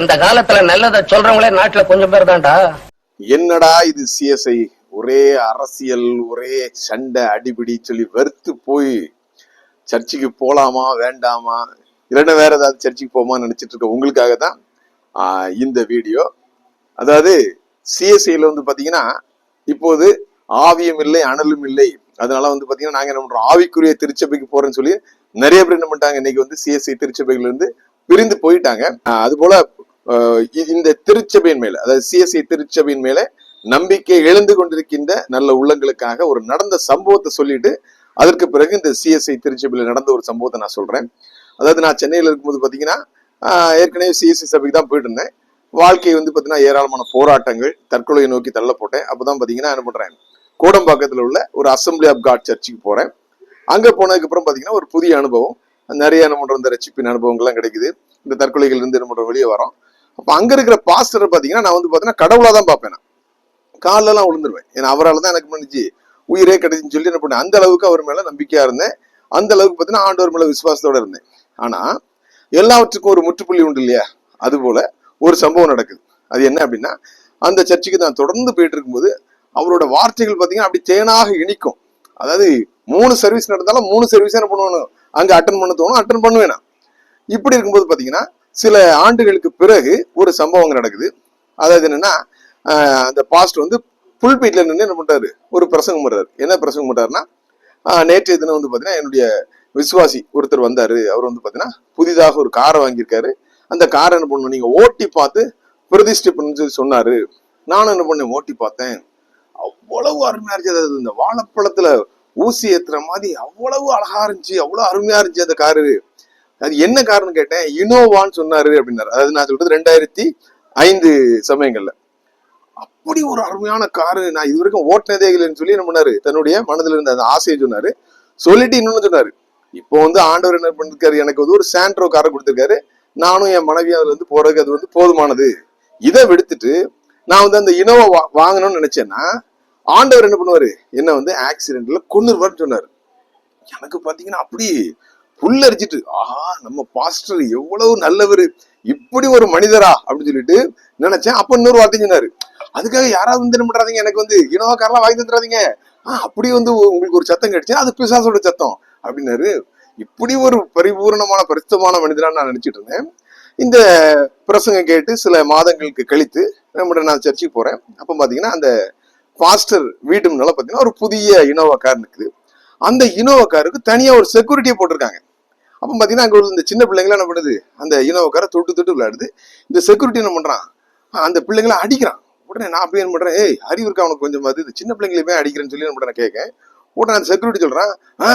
இந்த காலத்துல நல்லத சொல்றவங்களே நாட்டுல கொஞ்சம் பேர் தான்டா. என்னடா இது சிஎஸ்ஐ ஒரே அரசியல் ஒரே சண்டை அடிபிடி சொல்லி வெறுத்து போய் சர்ச்சுக்கு போலாமா வேண்டாமா? இல்லைன்னா வேற ஏதாவது சர்ச்சுக்கு போமான்னு நினைச்சிட்டு இருக்க உங்களுக்காக தான் இந்த வீடியோ. அதாவது சிஎஸ்ஐல வந்து பாத்தீங்கன்னா இப்போது ஆவியம் இல்லை அனலும் இல்லை. அதனால வந்து பாத்தீங்கன்னா நாங்க என்ன பண்றோம்? ஆவிக்குரிய திருச்சபைக்கு போறேன்னு சொல்லி நிறைய பேர் என்ன பண்ணிட்டாங்க? இன்னைக்கு வந்து சிஎஸ்ஐ திருச்சபைகள் இருந்து பிரிந்து போயிட்டாங்க. அது போல இந்த திருச்சபையின் மேல அதாவது சிஎஸ்ஐ திருச்சபையின் மேல நம்பிக்கை எழுந்து கொண்டிருக்கின்ற நல்ல உள்ளங்களுக்காக ஒரு நடந்த சம்பவத்தை சொல்லிட்டு அதற்கு பிறகு இந்த சிஎஸ்ஐ திருச்சபையில் நடந்த ஒரு சம்பவத்தை நான் சொல்றேன். அதாவது நான் சென்னையில் இருக்கும்போது பார்த்தீங்கன்னா ஏற்கனவே சிஎஸ்சி சபைக்கு தான் போயிட்டு இருந்தேன் வாழ்க்கை வந்து பார்த்தீங்கன்னா ஏராளமான போராட்டங்கள் தற்கொலையை நோக்கி தள்ள போட்டேன். அப்பதான் பார்த்தீங்கன்னா என்ன பண்றேன் கூடம்பாக்கத்தில் உள்ள ஒரு அசம்பிளி ஆஃப் காட் சர்ச்சுக்கு போறேன். அங்கே போனதுக்கு அப்புறம் ஒரு புதிய அனுபவம். நிறைய என்ன பண்றோம் இந்த ரசிப்பின் அனுபவங்கள்லாம் கிடைக்குது. இந்த தற்கொலைகள் இருந்து என்ன பண்றோம் வெளியே வரோம். அப்போ அங்கே இருக்கிற பாஸ்டரை பார்த்தீங்கன்னா நான் வந்து பார்த்தீங்கன்னா கடவுளாக தான் பார்ப்பேன் நான். காலெல்லாம் விழுந்துருவேன். ஏன்னா அவரால் தான் எனக்கு பண்ணிச்சு உயிரே கிடைச்சுன்னு சொல்லி என்ன பண்ணேன். அந்த அளவுக்கு அவர் மேலே நம்பிக்கையாக இருந்தேன். அந்த அளவுக்கு பார்த்தீங்கன்னா ஆண்டவர் மேலே விசுவாசத்தோடு இருந்தேன். ஆனால் எல்லாவற்றுக்கும் ஒரு முற்றுப்புள்ளி உண்டு இல்லையா? அதுபோல ஒரு சம்பவம் நடக்குது. அது என்ன அப்படின்னா அந்த சர்ச்சுக்கு நான் தொடர்ந்து போயிட்டு இருக்கும்போது அவரோட வார்த்தைகள் பார்த்தீங்கன்னா அப்படி தேனாக இனிக்கும். அதாவது மூணு சர்வீஸ் நடந்தாலும் மூணு சர்வீஸ் என்ன பண்ணுவானு? அங்கே அட்டன் பண்ண தோணும் அட்டன் பண்ணுவேன் நான். இப்படி இருக்கும்போது பார்த்தீங்கன்னா சில ஆண்டுகளுக்கு பிறகு ஒரு சம்பவம் நடக்குது. அதாவது என்னன்னா அந்த பாஸ்ட் வந்து புல்பீட்ல நின்று என்ன பண்றாரு? ஒரு பிரசங்கம் பண்றாரு. என்ன பிரசங்கம் பண்றாருன்னா நேற்றைய தினம் வந்து பாத்தீங்கன்னா என்னுடைய விசுவாசி ஒருத்தர் வந்தாரு. அவர் வந்து பாத்தீங்கன்னா புதிதாக ஒரு காரை வாங்கியிருக்காரு. அந்த காரை என்ன பண்ணணும்? நீங்க ஓட்டி பார்த்து பிரதிஷ்டை பண்ணு சொல்லி சொன்னாரு. நானும் என்ன பண்ணேன்? ஓட்டி பார்த்தேன். அவ்வளவு அருமையா இருந்துச்சு. அதாவது இந்த வாழைப்பழத்துல ஊசி ஏத்துற மாதிரி அவ்வளவு அழகா இருந்துச்சு. அவ்வளவு அருமையா இருந்துச்சு அந்த காரு. அது என்ன காரணம் கேட்டேன்? இனோவான்னு சொன்னாரு அப்படின்னாரு. அதாவது நான் சொல்றது ரெண்டாயிரத்தி ஐந்து சமயங்கள்ல. அப்படி ஒரு அருமையான காரு நான் இது வரைக்கும் ஓட்டினதே இல்லைன்னு சொல்லி என்ன பண்ணாரு? தன்னுடைய மனதில் இருந்த அந்த ஆசையை சொன்னாரு. சொல்லிட்டு இன்னொன்னு சொன்னாரு. இப்போ வந்து ஆண்டவர் என்ன பண்ணிருக்காரு? எனக்கு வந்து ஒரு சாண்ட்ரோ காரை கொடுத்துருக்காரு. நானும் என் மனைவி அதுல இருந்து போறதுக்கு அது வந்து போதுமானது. இதை விடுத்துட்டு நான் வந்து அந்த இனோவா வா- வாங்கணும்னு நினைச்சேன்னா ஆண்டவர் என்ன பண்ணுவாரு? என்ன வந்து ஆக்சிடென்ட்ல கொண்டுருவார்னு சொன்னாரு. எனக்கு பாத்தீங்கன்னா அப்படி புல்லரிச்சிட்டு ஆஹா நம்ம பாஸ்டர் எவ்வளவு நல்லவர் இப்படி ஒரு மனிதரா? அப்படின்னு சொல்லிட்டு நினைச்சேன். அப்ப இன்னொரு வார்த்தை சொன்னாரு. அதுக்காக யாராவது வந்து என்ன பண்றாதீங்க? எனக்கு வந்து இனோவா காரெல்லாம் வாங்கி தந்துடாதீங்க. ஆஹ் அப்படி வந்து உங்களுக்கு ஒரு சத்தம் கிடைச்சு அது பிசாசோட சத்தம். அப்படின்னாரு. இப்படி ஒரு பரிபூர்ணமான பரிசுத்தமான மனிதனா நான் நினைச்சிட்டு இருந்தேன். இந்த பிரசங்கம் கேட்டு சில மாதங்களுக்கு கழித்து நம்மகிட்ட நான் சர்ச்சுக்கு போறேன். அப்ப பாத்தீங்கன்னா அந்த பாஸ்டர் வீட்டு முன்னால பாத்தீங்கன்னா ஒரு புதிய இனோவா கார் இருக்குது அந்த இனோவா காருக்கு தனியா ஒரு செக்யூரிட்டியை போட்டிருக்காங்க. அப்போ பார்த்தீங்கன்னா அங்கே உள்ள இந்த சின்ன பிள்ளைங்களாம் என்ன பண்ணுது? அந்த இனோவா காரை தொட்டு தொட்டு விளையாடுது. இந்த செக்யூரிட்டி என்ன பண்ணுறான் அந்த பிள்ளைங்களை அடிக்கிறான். உடனே நான் போய் என்ன பண்ணுறேன் ஏய் அறிவு இருக்கா அவனுக்கு கொஞ்சம் அது? இந்த சின்ன பிள்ளைங்களையுமே அடிக்கிறேன்னு சொல்லி என்ன பண்ணுறேன் கேட்க உடனே அந்த செக்யூரிட்டி சொல்கிறான் ஆ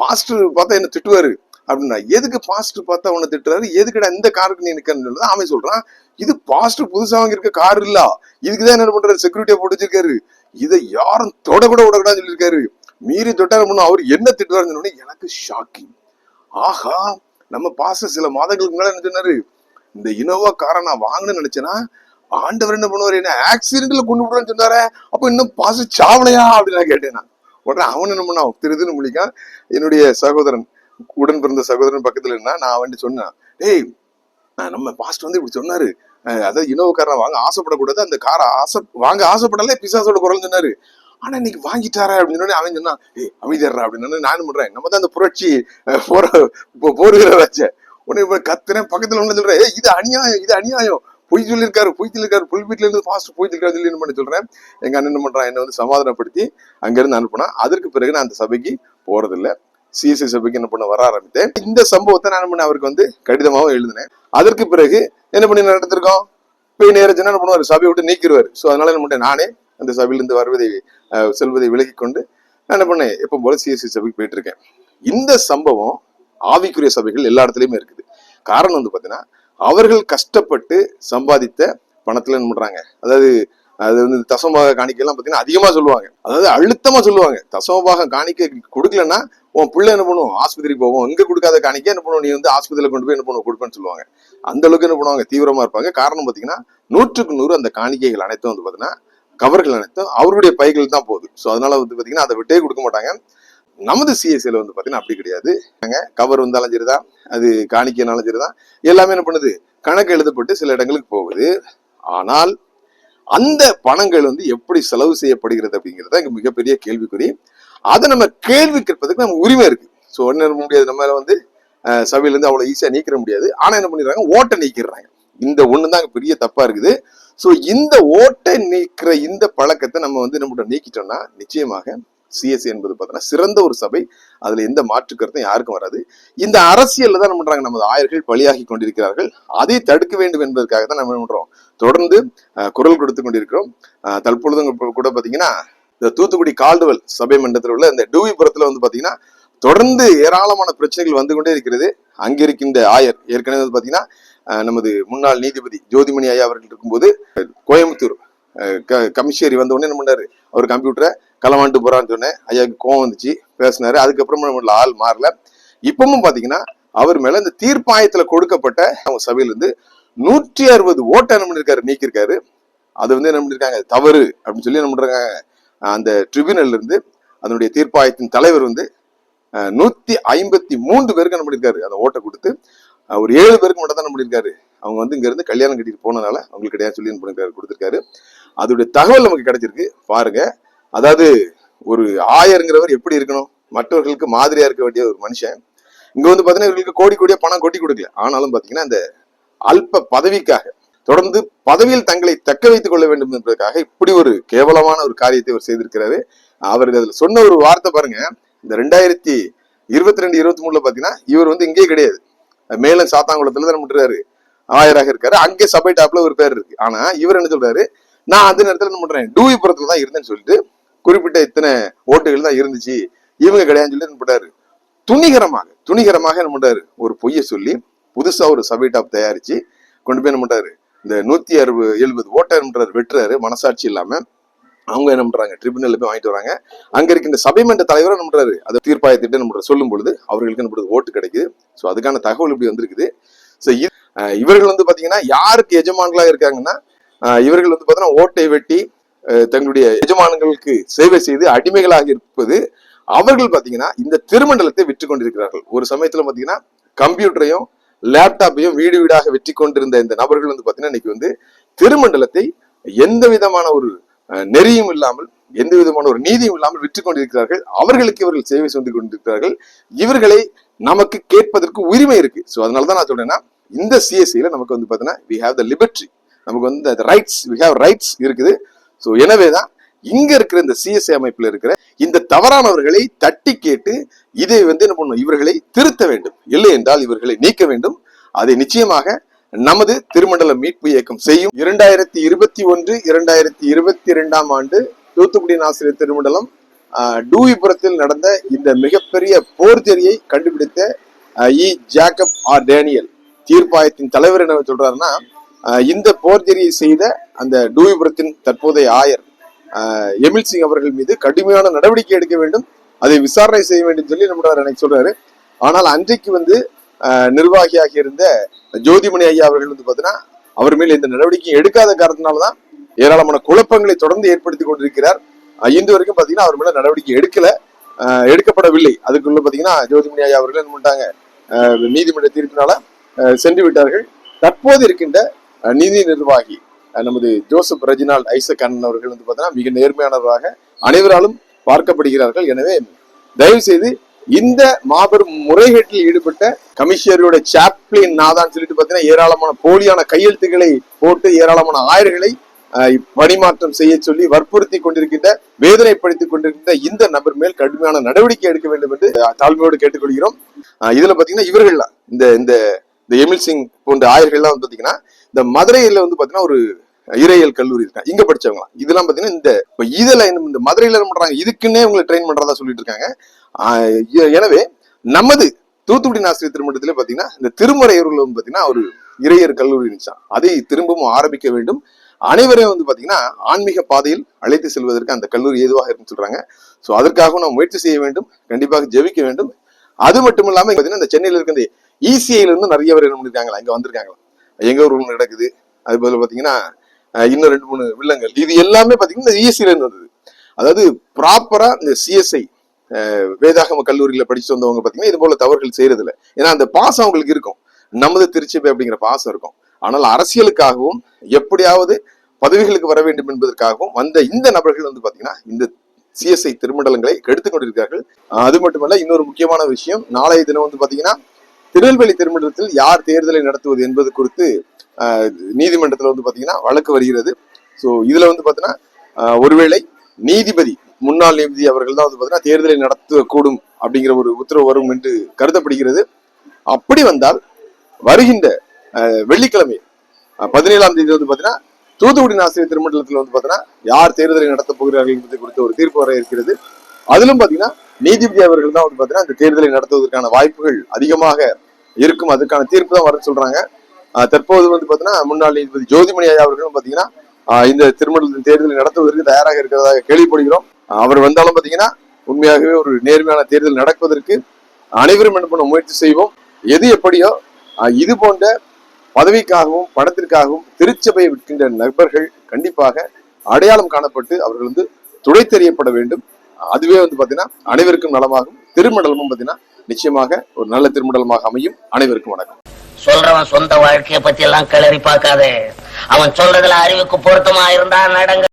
பாஸ்டர் பார்த்தா என்ன திட்டுவார்? அப்படின்னா எதுக்கு பாஸ்டர் பார்த்தா உன்னை திட்டுறாரு? எதுக்குடா இந்த காருக்கு நீ நிற்கன்னு சொல்லுது அவன் சொல்றான். இது பாஸ்டர் புதுசாக வாங்கியிருக்க கார் இல்ல. இதுக்குதான் என்ன பண்றாரு? செக்யூரிட்டியை போட்டு வச்சிருக்காரு. இதை யாரும் தொட கூட விடக்கூடாதுன்னு சொல்லியிருக்காரு. மீறி தொட்டாரு அவர் என்ன திட்டுவாருன்னு எனக்கு ஷாக்கிங் ஆஹா நம்ம பாச சில மாதங்களுக்கு முன்னாடி என்ன சொன்னாரு? இந்த இனோவா காரை நான் வாங்கணும்னு நினைச்சேன்னா ஆண்டவர் என்ன பண்ணுவார்? என்ன ஆக்சிடென்ட்ல கொண்டு விடுறேன்னு சொன்னாரு அப்ப இன்னும் பாச சாவலையா? அப்படின்னு நான் கேட்டேன் நான். உடனே அவன் என்ன பண்ணான்? திருதுன்னு முழிக்கான். என்னுடைய சகோதரன் உடன் பிறந்த சகோதரன் பக்கத்துல இருந்தா நான் அவன்ட்டு சொன்னேன் டேய் நம்ம பாஸ்ட் வந்து இப்படி சொன்னாரு. அதாவது இனோவ காரை வாங்க ஆசைப்படக்கூடாது. அந்த காரை ஆசை வாங்க ஆசைப்படல பிசாசோட குரல் சொன்னாரு. ஆனா இன்னைக்கு வாங்கிட்டாரா அப்படின்னு அவன் சொன்னான் ஏ அமைதியர்றா அப்படின்னு நானும் பண்றேன் நம்ம தான் அந்த புரட்சி போற போருகிற வச்ச உடனே இப்ப கத்துறேன் பக்கத்துல ஒண்ணு சொல்றேன் ஏ இது அநியாயம் இது அநியாயம். பொய் சொல்லியிருக்காரு பொய் சொல்லியிருக்காரு புல்பீட்ல இருந்து பாஸ்ட் பொய் சொல்லிருக்காரு சொல்லி என்ன பண்ணி சொல்றேன்? எங்க அண்ணன் என்ன பண்றான்? என்ன வந்து சமாதானப்படுத்தி அங்கிருந்து அனுப்புனா அதற்கு பிறகு நான் அந்த சபைக்கு போறதில்லை. சிஎஸ்சி சபைக்கு என்ன பண்ண வர ஆரம்பித்தேன். இந்த சம்பவத்தை நான் பண்ண அவருக்கு வந்து கடிதமாகவும் எழுதினேன். அதற்கு பிறகு என்ன பண்ணி நடந்திருக்கோம்? போய் நேரச்சுன்னா என்ன பண்ணுவார்? சபையை விட்டு நீக்கிடுவார். ஸோ அதனால என்ன பண்ணேன் நானே அந்த சபையிலிருந்து வருவதை செல்வதை விலகி கொண்டு நான் என்ன பண்ணேன்? எப்போ போல சிஎஸ்சி சபைக்கு போயிட்டு இருக்கேன் இந்த சம்பவம் ஆவிக்குரிய சபைகள் எல்லா இடத்துலையுமே இருக்குது. காரணம் வந்து பார்த்தீங்கன்னா அவர்கள் கஷ்டப்பட்டு சம்பாதித்த பணத்துல என்ன பண்றாங்க? அதாவது அது வந்து தசமபாக காணிக்கைலாம் பார்த்தீங்கன்னா அதிகமாக சொல்லுவாங்க. அதாவது அழுத்தமா சொல்லுவாங்க. தசமபாக காணிக்கை கொடுக்கலன்னா உன் பிள்ளை என்ன பண்ணுவோம் ஆஸ்பத்திரி போவோம். இங்கே கொடுக்காத காணிக்கை என்ன பண்ணுவோம் நீ வந்து ஆஸ்பத்திரியில் கொண்டு போய் என்ன பண்ணுவோம் கொடுப்பேன்னு சொல்லுவாங்க. அந்த அளவுக்கு என்ன பண்ணுவாங்க? தீவிரமா இருப்பாங்க. காரணம் பார்த்தீங்கன்னா நூற்றுக்கு நூறு அந்த காணிக்கைகள் அனைத்தும் வந்து பார்த்தீங்கன்னா கவர்கள் அனைத்தும் அவருடைய பைகள் தான் போகுது. ஸோ அதனால வந்து பாத்தீங்கன்னா அதை விட்டே கொடுக்க மாட்டாங்க. நமது சிஎஸ்சியில் வந்து பாத்தீங்கன்னா அப்படி கிடையாது. கவர் வந்தாலும் சரிதான். அது காணிக்கைனாலும் சரிதான். எல்லாமே என்ன பண்ணுது? கணக்கு எழுதப்பட்டு சில இடங்களுக்கு போகுது. ஆனால் அந்த பணங்கள் வந்து எப்படி செலவு செய்யப்படுகிறது அப்படிங்கிறது இங்கே மிகப்பெரிய கேள்விக்குறி. அதை நம்ம கேள்வி கேட்பதுக்கு நம்ம உரிமை இருக்கு. ஸோ ஒன்றும் முடியாது. நம்ம வந்து சபையிலேருந்து அவ்வளோ ஈஸியாக நீக்கிற முடியாது. ஆனால் என்ன பண்ணிடுறாங்க? ஓட்டை நீக்கிடுறாங்க. இந்த ஒன்று தான் பெரிய தப்பாக இருக்குது. ஸோ இந்த ஓட்டை நீக்கிற இந்த பழக்கத்தை நம்ம வந்து நம்மகிட்ட நீக்கிட்டோம்னா நிச்சயமாக சிஎஸ்சி என்பது பார்த்தோன்னா சிறந்த ஒரு சபை. அதில் எந்த மாற்று கருத்தும் யாருக்கும் வராது. இந்த அரசியலில் தான் என்ன பண்ணுறாங்க நமது ஆயர்கள் பலியாகி கொண்டிருக்கிறார்கள். அதை தடுக்க வேண்டும் என்பதற்காக தான் நம்ம என்ன தொடர்ந்து குரல் கொடுத்து கொண்டிருக்கிறோம். தற்பொழுதுங்க கூட பார்த்தீங்கன்னா இந்த தூத்துக்குடி கால்டுவல் சபை மன்றத்தில் உள்ள இந்த டூவிபுரத்தில் வந்து பார்த்தீங்கன்னா தொடர்ந்து ஏராளமான பிரச்சனைகள் வந்து கொண்டே இருக்கிறது. அங்கிருக்கின்ற ஆயர் ஏற்கனவே வந்து பார்த்தீங்கன்னா நமது முன்னாள் நீதிபதி ஜோதிமணி ஐயா அவர்கள் இருக்கும்போது கோயம்புத்தூர் க- கமிஷனரி வந்த உடனே என்ன பண்ணாரு? அவர் கம்ப்யூட்டரை களவாண்டு போறான்னு சொன்னேன். ஐயாவுக்கு கோவம் வந்துச்சு பேசினாரு. அதுக்கப்புறமா நம்மள ஆள் மாறல. இப்பவும் பாத்தீங்கன்னா அவர் மேல இந்த தீர்ப்பாயத்துல கொடுக்கப்பட்ட அவங்க சபையில இருந்து நூற்றி அறுபது ஓட்டை என்ன பண்ணிருக்காரு? நீக்கியிருக்காரு. அது வந்து என்ன பண்ணிருக்காங்க? தவறு அப்படின்னு சொல்லி என்ன பண்றாங்க? அந்த ட்ரிபியூனல்ல இருந்து அதனுடைய தீர்ப்பாயத்தின் தலைவர் வந்து நூத்தி ஐம்பத்தி மூன்று பேருக்கு என்ன பண்ணிருக்காரு அந்த ஓட்டை கொடுத்து ஒரு ஏழு பேருக்கு மட்டும் தான் பண்ணியிருக்காரு? அவங்க வந்து இங்க இருந்து கல்யாணம் கட்டிட்டு போனனால அவங்களுக்கு கிடையாது சொல்லி பண்ணிருக்காரு கொடுத்திருக்காரு. அதோடைய தகவல் நமக்கு கிடைச்சிருக்கு. பாருங்க. அதாவது ஒரு ஆயருங்கிறவர் எப்படி இருக்கணும்? மற்றவர்களுக்கு மாதிரியா இருக்க வேண்டிய ஒரு மனுஷன். இங்க வந்து பாத்தீங்கன்னா இவர்களுக்கு கோடி கோடியா பணம் கொட்டி கொடுக்கல. ஆனாலும் பாத்தீங்கன்னா அந்த அல்ப பதவிக்காக தொடர்ந்து பதவியில் தங்களை தக்க வைத்துக் கொள்ள வேண்டும் என்பதற்காக இப்படி ஒரு கேவலமான ஒரு காரியத்தை அவர் செய்திருக்கிறாரு. அவர் அதுல சொன்ன ஒரு வார்த்தை பாருங்க. இந்த ரெண்டாயிரத்தி இருபத்தி ரெண்டு இருபத்தி மூணுல பாத்தீங்கன்னா இவர் வந்து இங்கே கிடையாது. மேலும் சாத்தாங்குளத்துல தான் பண்றாரு ஆயராக இருக்காரு. அங்கே சபை டாப்ல ஒரு பேர் இருக்கு. ஆனா இவர் என்ன சொல்றாரு? நான் அந்த நேரத்துல என்ன பண்றேன்? டூவிபுரத்துல தான் இருந்தேன்னு சொல்லிட்டு குறிப்பிட்ட இத்தனை ஓட்டுகள் தான் இருந்துச்சு. இவங்க கிடையாதுன்னு சொல்லி என்ன பண்றாரு? துணிகரமாக துணிகரமாக என்ன பண்றாரு? ஒரு பொய்யை சொல்லி புதுசா ஒரு சபை டாப் தயாரிச்சு கொண்டு போய் என்ன பண்றாரு? இந்த நூத்தி அறுபது எழுபது ஓட்டர் என்ன பண்றாரு? வெட்டுறாரு. மனசாட்சி இல்லாம அவங்க என்ன பண்றாங்க? ட்ரிபியூனல் போய் வாங்கிட்டு வராங்க. அங்க இருக்கின்ற சபை மன்ற தலைவரும் என்ன பண்றாரு? அதை தீர்ப்பாயத்திட்ட நம்ம சொல்லும் பொழுது அவர்களுக்கு என்ன பண்றது? ஓட்டு கிடைக்குது. ஸோ அதுக்கான தகவல் இப்படி வந்திருக்குது. ஸோ இவர்கள் வந்து பாத்தீங்கன்னா யாருக்கு எஜமான்களா இருக்காங்கன்னா இவர்கள் வந்து பாத்தீங்கன்னா ஓட்டை வெட்டி தங்களுடைய எஜமானங்களுக்கு சேவை செய்து அடிமைகளாக இருப்பது அவர்கள் பாத்தீங்கன்னா இந்த திருமண்டலத்தை விற்று கொண்டிருக்கிறார்கள். ஒரு சமயத்துல பாத்தீங்கன்னா கம்ப்யூட்டரையும் லேப்டாப்பையும் வீடு வீடாக வெற்றி கொண்டிருந்த இந்த நபர்கள் வந்து பாத்தீங்கன்னா இன்னைக்கு வந்து திருமண்டலத்தை எந்த விதமான ஒரு நெறியும் இல்லாமல் எந்த விதமான ஒரு நீதியும் இல்லாமல் விற்று கொண்டிருக்கிறார்கள். அவர்களுக்கு இவர்கள் சேவை செய்து கொண்டிருக்கிறார்கள். இவர்களை நமக்கு கேட்பதற்கு உரிமை இருக்கு. ஸோ அதனால தான் நான் சொல்றேன்னா இந்த சிஎஸ்சியில நமக்கு வந்து பார்த்தீங்கன்னா வி ஹாவ் த லிபர்ட்டி நமக்கு வந்து ரைட்ஸ் வி ஹேவ் ரைட்ஸ் இருக்குது. ஸோ எனவே தான் இங்க இருக்கிற இந்த சிஎஸ்சி அமைப்பில் இருக்கிற இந்த தவறானவர்களை தட்டி கேட்டு இதை வந்து என்ன பண்ணணும்? இவர்களை திருத்த வேண்டும். இல்லை என்றால் இவர்களை நீக்க வேண்டும். அதை நிச்சயமாக நமது திருமண்டல மீட்பு இயக்கம் செய்யும் இரண்டாயிரத்தி இருபத்தி ஒன்று இரண்டாயிரத்தி இருபத்தி இரண்டாம் ஆண்டு தூத்துக்குடி ஆசிரியர் திருமண்டலம் டூவிபுரத்தில் நடந்த இந்த மிகப்பெரிய போர்ஜரியை கண்டுபிடித்த இ. Jacob R. டேனியல் தீர்ப்பாயத்தின் தலைவர் என்ன சொல்றாருன்னா இந்த போர்ஜரியை செய்த அந்த டூவிபுரத்தின் தற்போதைய ஆயர் எமில் சிங் அவர்கள் மீது கடுமையான நடவடிக்கை எடுக்க வேண்டும் அதை விசாரணை செய்ய வேண்டும் சொல்லி நம்ம எனக்கு சொல்றாரு. ஆனால் அன்றைக்கு வந்து நிர்வாகியாக இருந்த ஜோதிமணி ஐயா அவர்கள் வந்து பார்த்தீங்கன்னா அவர் மேல் இந்த நடவடிக்கை எடுக்காத காரணத்தினாலதான் ஏராளமான குழப்பங்களை தொடர்ந்து ஏற்படுத்தி கொண்டிருக்கிறார். ஆஹ், வரைக்கும் பார்த்தீங்கன்னா அவர் மேல நடவடிக்கை எடுக்கல. எடுக்கப்படவில்லை. அதுக்குள்ள பார்த்தீங்கன்னா ஜோதிமணி ஐயா அவர்கள் என்ன பண்ணிட்டாங்க? நீதிமன்ற தீர்ப்பினால சென்று விட்டார்கள். தற்போது இருக்கின்ற நிதி நிர்வாகி நமது ஜோசப் ரெஜினால் ஐசக் அண்ணன் அவர்கள் வந்து பார்த்தீங்கன்னா மிக நேர்மையானவராக அனைவராலும் பார்க்கப்படுகிறார்கள். எனவே தயவு செய்து இந்த மாபெரும் முறைகேட்டில் ஈடுபட்ட கமிஷனருடைய சாப்ளின் நாதான் சொல்லிட்டு பார்த்தீங்கன்னா ஏராளமான போலியான கையெழுத்துக்களை போட்டு ஏராளமான ஆயர்களை பணிமாற்றம் செய்ய சொல்லி வற்புறுத்தி கொண்டிருக்கின்ற வேதனைப்படுத்திக் கொண்டிருக்கின்ற இந்த நபர் மேல் கடுமையான நடவடிக்கை எடுக்க வேண்டும் என்று தாழ்மையோடு கேட்டுக்கொள்கிறோம். இதுல பாத்தீங்கன்னா இவர்கள்லாம் இந்த இந்த இந்த எமில் சிங் போன்ற ஆயர்கள்லாம் வந்து பாத்தீங்கன்னா இந்த மதுரையில வந்து பாத்தீங்கன்னா ஒரு இறையல் கல்லூரி இருக்காங்க இங்க படிச்சவங்க இதெல்லாம் பாத்தீங்கன்னா இந்த இப்ப இதுல என்ன இந்த மதுரையில என்ன பண்றாங்க? இதுக்குன்னே உங்களை ட்ரெயின் பண்றதா சொல்லிட்டு இருக்காங்க. எனவே நமது தூத்துக்குடி நாசிரியர் திருமணத்துல பாத்தீங்கன்னா இந்த திருமறையூர்ல வந்து பாத்தீங்கன்னா ஒரு இறையர் கல்லூரி இருந்துச்சான் அதை திரும்பவும் ஆரம்பிக்க வேண்டும். அனைவரையும் வந்து பாத்தீங்கன்னா ஆன்மீக பாதையில் அழைத்து செல்வதற்கு அந்த கல்லூரி ஏதுவாக இருக்குன்னு சொல்றாங்க. சோ அதற்காகவும் நாம் முயற்சி செய்ய வேண்டும். கண்டிப்பாக ஜெபிக்க வேண்டும். அது மட்டும் இல்லாம பாத்தீங்கன்னா இந்த சென்னையில இருக்க இந்த இசிஐல இருந்து நிறைய பேர் என்ன பண்ணிருக்காங்களா? இங்க வந்திருக்காங்களா? எங்க ஊர்ல நடக்குது. அது போல பாத்தீங்கன்னா இன்னும் ரெண்டு மூணு வில்லங்கள். இது எல்லாமே பாத்தீங்கன்னா இந்த இசிஐல இருந்து வந்தது. அதாவது ப்ராப்பரா இந்த சிஎஸ்ஐ வேதாகம கல்லூரியில படிச்சு வந்தவங்க பாத்தீங்கன்னா இது போல தவறுகள் செய்யறது இல்ல ஏன்னா அந்த பாசம் அவங்களுக்கு இருக்கும். நமது திருச்சபை அப்படிங்கிற பாசம் இருக்கும். ஆனால் அரசியலுக்காகவும் எப்படியாவது பதவிகளுக்கு வர வேண்டும் என்பதற்காகவும் வந்த இந்த நபர்கள் வந்து பாத்தீங்கன்னா இந்த சிஎஸ்ஐ திருமண்டலங்களை எடுத்துக்கொண்டிருக்கிறார்கள் அது மட்டுமல்ல இன்னொரு முக்கியமான விஷயம் நாளைய தினம் வந்து பாத்தீங்கன்னா திருநெல்வேலி திருமண்டலத்தில் யார் தேர்தலை நடத்துவது என்பது குறித்து நீதிமன்றத்தில் வந்து பார்த்தீங்கன்னா வழக்கு வருகிறது. ஸோ இதில் வந்து பார்த்தீங்கன்னா ஒருவேளை நீதிபதி முன்னாள் நீதிபதி அவர்கள் தான் வந்து பார்த்தீங்கன்னா தேர்தலை நடத்தக்கூடும் அப்படிங்கிற ஒரு உத்தரவு வரும் என்று கருதப்படுகிறது. அப்படி வந்தால் வருகின்ற வெள்ளிக்கிழமை பதினேழாம் தேதி வந்து பார்த்தீங்கன்னா தூத்துக்குடி ஆசிரியர் திருமண்டலத்தில் வந்து பார்த்தீங்கன்னா யார் தேர்தலை நடத்தப் போகிறார்கள் என்பது குறித்த ஒரு தீர்ப்பு வர இருக்கிறது. அதிலும் பார்த்தீங்கன்னா நீதிபதி அவர்கள் தான் வந்து பார்த்தீங்கன்னா இந்த தேர்தலை நடத்துவதற்கான வாய்ப்புகள் அதிகமாக இருக்கும். அதுக்கான தீர்ப்பு தான் வரன்னு சொல்றாங்க. தற்போது வந்து பாத்தீங்கன்னா முன்னாள் நீதிபதி ஜோதிமணி ஐயா அவர்களும் பாத்தீங்கன்னா இந்த திருமணத்தின் தேர்தலை நடத்துவதற்கு தயாராக இருக்கிறதாக கேள்விப்படுகிறோம். அவர் வந்தாலும் பாத்தீங்கன்னா உண்மையாகவே ஒரு நேர்மையான தேர்தல் நடப்பதற்கு அனைவரும் என்ன பண்ண முயற்சி செய்வோம். எது எப்படியோ இது போன்ற பதவிக்காகவும் பணத்திற்காகவும் திருச்சபையை விற்கின்ற நபர்கள் கண்டிப்பாக அடையாளம் காணப்பட்டு அவர்கள் வந்து துடைத்தெறியப்பட வேண்டும். அதுவே வந்து பாத்தீங்கன்னா அனைவருக்கும் நலமாகும். திருமண்டலமும் பாத்தீங்கன்னா நிச்சயமாக ஒரு நல்ல திருமண்டலமாக அமையும். அனைவருக்கும் வணக்கம். சொல்றவன் சொந்த வாழ்க்கையை பத்தி எல்லாம் கிளறி பார்க்காதே. அவன் சொல்றதுல அறிவுக்கு பொருத்தமா இருந்தா நடங்க.